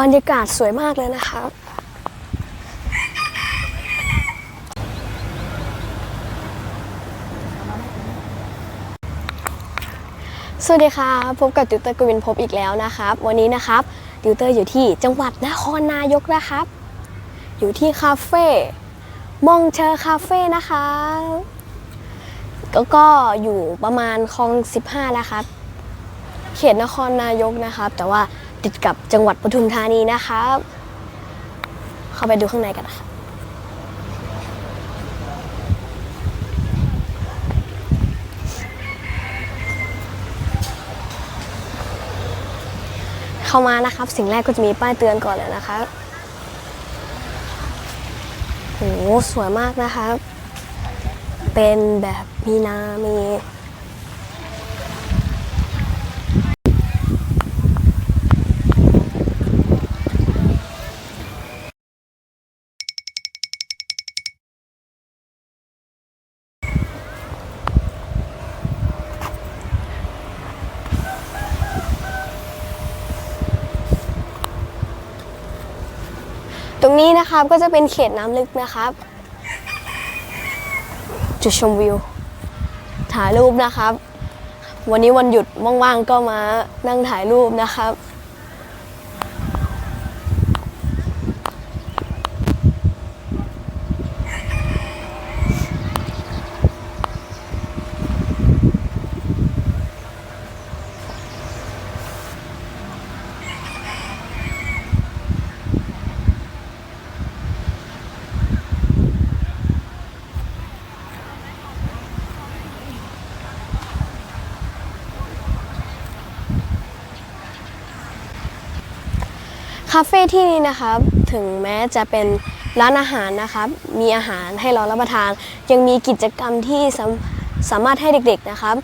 บรรยากาศสวยมากเลยนะครับสวัสดีค่ะพบกับติวเตอร์กวินพบอีกแล้วนะครับ วันนี้นะครับติวเตอร์อยู่ที่จังหวัดนครนายกนะครับ อยู่ที่คาเฟ่มองเชอร์คาเฟ่นะคะก็ก็อยู่ประมาณคลอง 15แล้วครับ เขตนครนายกนะครับ แต่ว่า ติดกับจังหวัดปทุมธานีนะครับ เข้าไปดูข้างในกันนะคะเข้ามานะครับ สิ่งแรกก็จะมีป้ายเตือนก่อนเลยนะครับโหสวยมากนะครับเป็นแบบมีนามี รงนี้นะครับก็จะเป็นเขตน้ำลึกนะครับ จุดชมวิว ถ่ายรูปนะครับ วันนี้วันหยุดว่างๆก็มานั่งถ่ายรูปนะครับ คาเฟ่ที่นี่นะครับถึงแม้จะเป็นร้านอาหารนะครับมีอาหารให้เรารับประทาน ยังมีกิจกรรมที่สามสามารถให้เด็กๆนะครับ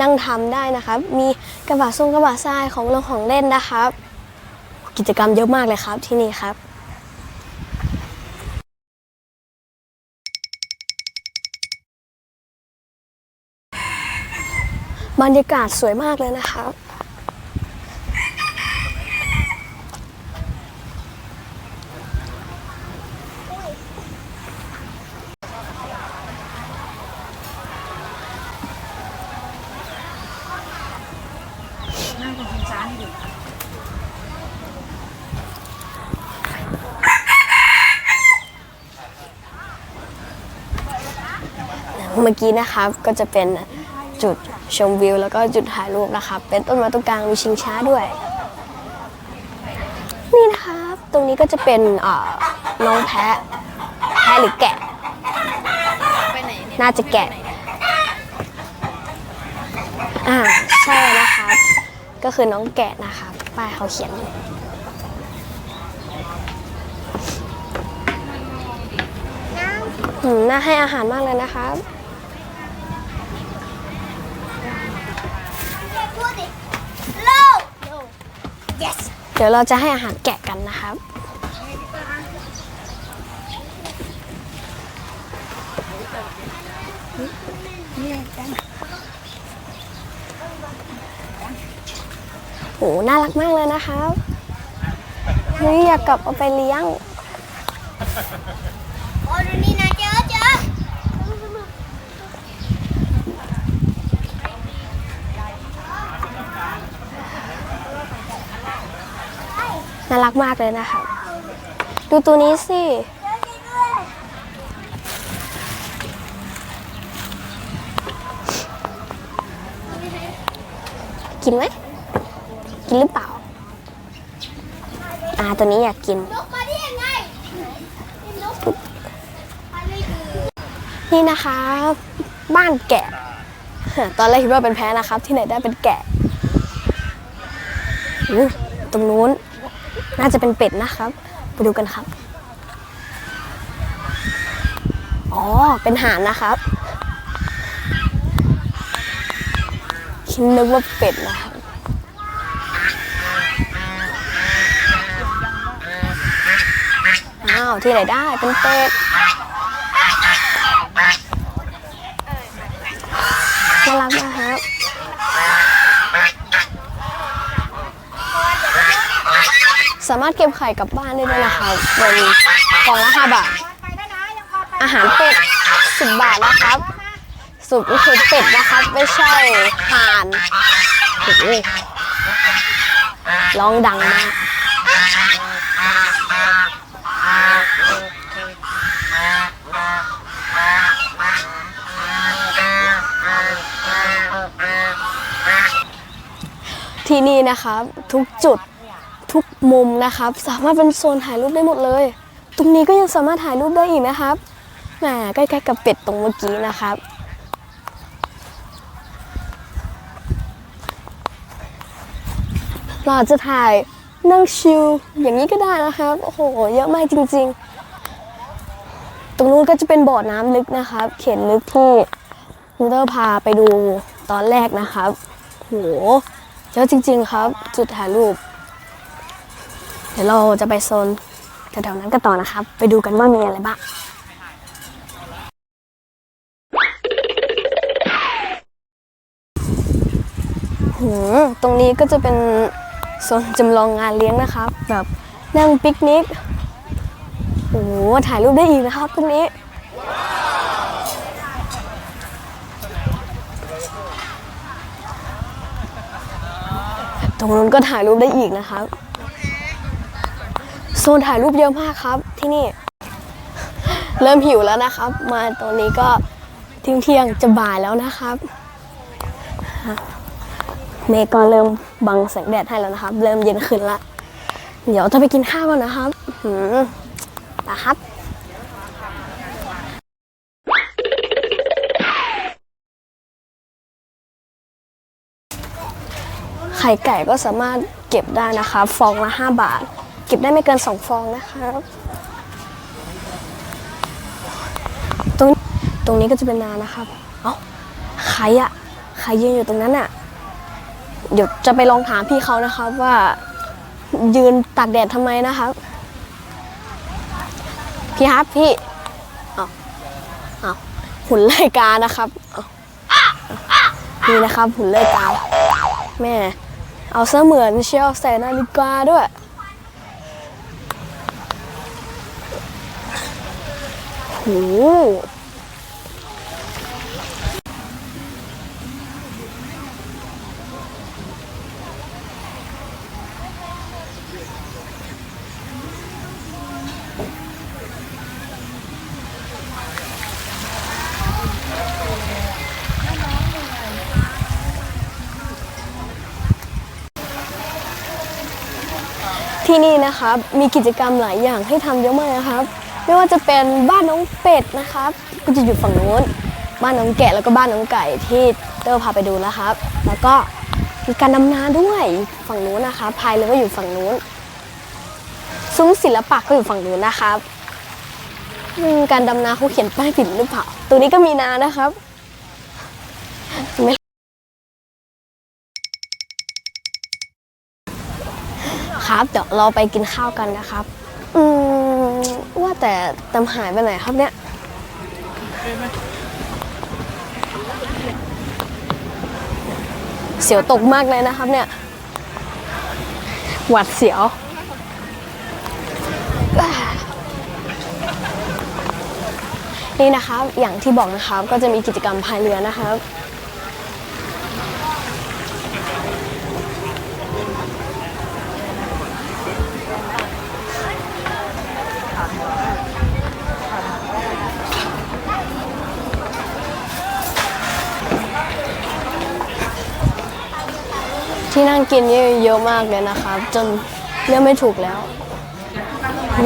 นั่งทำได้นะครับ มีกระบะทรงกระบะทรายของลงของเล่นนะครับ กิจกรรมเยอะมากเลยครับที่นี่ครับบรรยากาศสวยมากเลยนะครับ นั่งตรงชิงช้านี่ดิ เมื่อกี้นะครับก็จะเป็นจุดชมวิว แล้วก็จุดถ่ายรูปนะครับ เป็นต้นไม้ตรงกลางมีชิงช้าด้วย นี่นะครับ ตรงนี้ก็จะเป็นน้องแพะ แพะหรือแกะ น่าจะแกะอ่าใช่นะครับ ก็คือน้องแกะนะครับป้ายเขาเขียนอืมน่าให้อาหารมากเลยนะครับ เดี๋ยวเราจะให้อาหารแกะกันนะครับ โห น่ารักมากเลยนะครับเฮ้ยอยากกลับเอาไปเลี้ยง โอ้ดูนี่นะเจอเจอ น่ารักมากเลยนะครับดูตัวนี้สิกินไหมกินหรือเปล่าอ่าตัวนี้อยากกินนี่นะคะ บ้านแกะ ตอนแรกคิดว่าเป็นแพ้นะครับ ที่ไหนได้เป็นแกะตรงนู้น น่าจะเป็นเป็ดนะครับ ไปดูกันครับ อ๋อ เป็นห่านนะครับ คิดนึกว่าเป็ดนะครับอ้าว ที่ไหนได้เป็นเป็ด น่ารักนะครับ สามารถเก็บไข่กลับบ้านได้ด้วยนะคะเป็นกล่องละ5บาท อาหารเป็ด10บบาทนะครับ สุปก็คือเป็ดนะครับไม่ใช่ห่านโอ้โหร้องดังมากที่นี่นะครับทุกจุด ทุกมุมนะครับ สามารถเป็นโซนถ่ายรูปได้หมดเลย ตรงนี้ก็ยังสามารถถ่ายรูปได้อีกนะครับแหมใกล้ๆกับเป็ดตรงเมื่อกี้นะครับเราอจะถ่ายนั่งชิลอย่างนี้ก็ได้นะครับ โอ้โห เยอะมากจริง ๆ ตรงนู้นก็จะเป็นบ่อน้ำลึกนะครับ เข็นลึกที่มูเตอร์พาไปดูตอนแรกนะครับ โห เยอะจริง ๆ ครับ จุดถ่ายรูป เดี๋ยวเราจะไปโซนแถวๆนั้นกันต่อนะครับ ไปดูกันว่ามีอะไรบ้างหืมตรงนี้ก็จะเป็นโซนจำลองงานเลี้ยงนะครับ แบบนั่งปิกนิกโอ้โหถ่ายรูปได้อีกนะครับตรงนี้ตรงนู้นก็ถ่ายรูปได้อีกนะครับ โซนถ่ายรูปเยอะมากครับที่นี่ เริ่มหิวแล้วนะครับ มาตรงนี้ก็เที่ยงเที่ยงจะบ่ายแล้วนะครับ เมฆก็เริ่มบังแสงแดดให้แล้วนะครับ เริ่มเย็นขึ้นละ เดี๋ยวจะไปกินข้าวกันนะครับหืมไปครับไข่ไก่ก็สามารถเก็บได้นะคะ ฟองละ 5 บาท เก็บได้ไม่เกิน 2 ฟองนะครับตรงตรงนี้ก็จะเป็นนานะครับ เอ้าใครอะใครยืนอยู่ตรงนั้นอะเดี๋ยวจะไปลองถามพี่เขานะครับว่า ยืนตากแดดทำไมนะครับ พี่ครับพี่เอาเอาหุ่นไล่กานะครับเอานี่นะครับหุ่นไล่กาแม่เอาเสมือนเชียวใส่นาฬิกาด้วย โห ที่นี่นะครับ มีกิจกรรมหลายอย่างให้ทำเยอะมากนะครับ ไม่ว่าจะเป็นบ้านน้องเป็ดนะครับ ก็จะอยู่ฝั่งนู้น บ้านน้องแกะแล้วก็บ้านน้องไก่ที่เตอร์พาไปดูนะครับ แล้วก็มีการดำนาด้วยฝั่งนู้นนะคะพายเรือก็อยู่ฝั่งนู้น ซุ้มศิลปะก็อยู่ฝั่งนู้นนะครับการดำนาเขาเขียนป้ายผิดหรือเปล่าตรงนี้ก็มีนานะครับครับเดี๋ยวเราไปกินข้าวกันนะครับ ว่าแต่ตำหายไปไหนครับเนี่ยเสียวตกมากเลยนะครับเนี่ย หวัดเสียว นี่นะครับ อย่างที่บอกนะครับ ก็จะมีกิจกรรมพายเรือนะครับ ที่นั่งกินนี่เยอะมากเลยนะครับ จนเลือกไม่ถูกแล้ว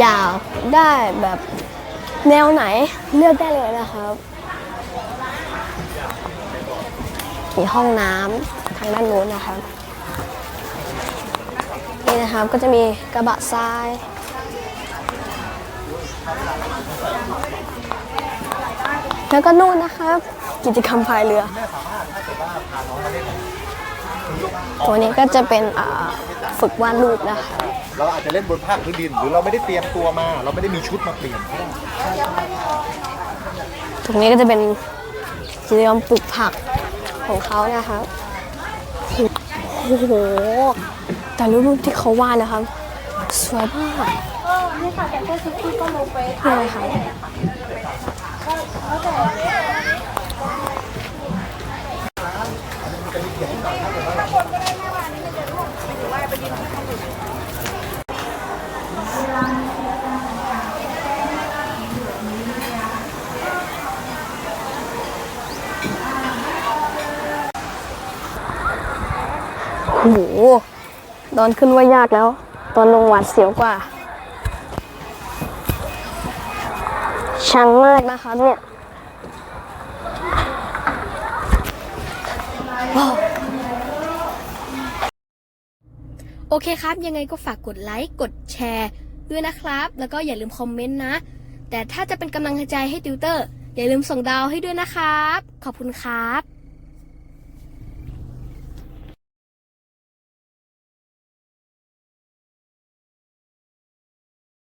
อยากได้แบบแนวไหนเลือกได้เลยนะครับมีห้องน้ำทางด้านโน้นนะครับนี่นะครับก็จะมีกระบะทรายแล้วก็นู่นนะครับ กิจกรรมพายเรือ ตัวนี้ก็จะเป็นอ่าฝึกวาดรูปนะคะเราอาจจะเล่นบนภาคพื้นดิน หรือเราไม่ได้เตรียมตัวมา เราไม่ได้มีชุดมาเปลี่ยนก็ได้ตรงนี้ก็จะเป็นกิจกรรมปลูกผักของเขานะคะโอ้โห แต่รูปที่เขาวาดนะครับ สวยมากก็นี่ค่ะแต่ก็ชุดที่ก็ลงไปคืออะไรคะ โอ้โหตอนขึ้นว่ายากแล้ว ตอนลงหวาดเสียวกว่า ชังมากนะคะเนี่ยโอเคครับ ยังไงก็ฝากกดไลค์ กดแชร์ด้วยนะครับ แล้วก็อย่าลืมคอมเมนต์นะ แต่ถ้าจะเป็นกำลังใจให้ติวเตอร์ อย่าลืมส่งดาวให้ด้วยนะครับ ขอบคุณครับ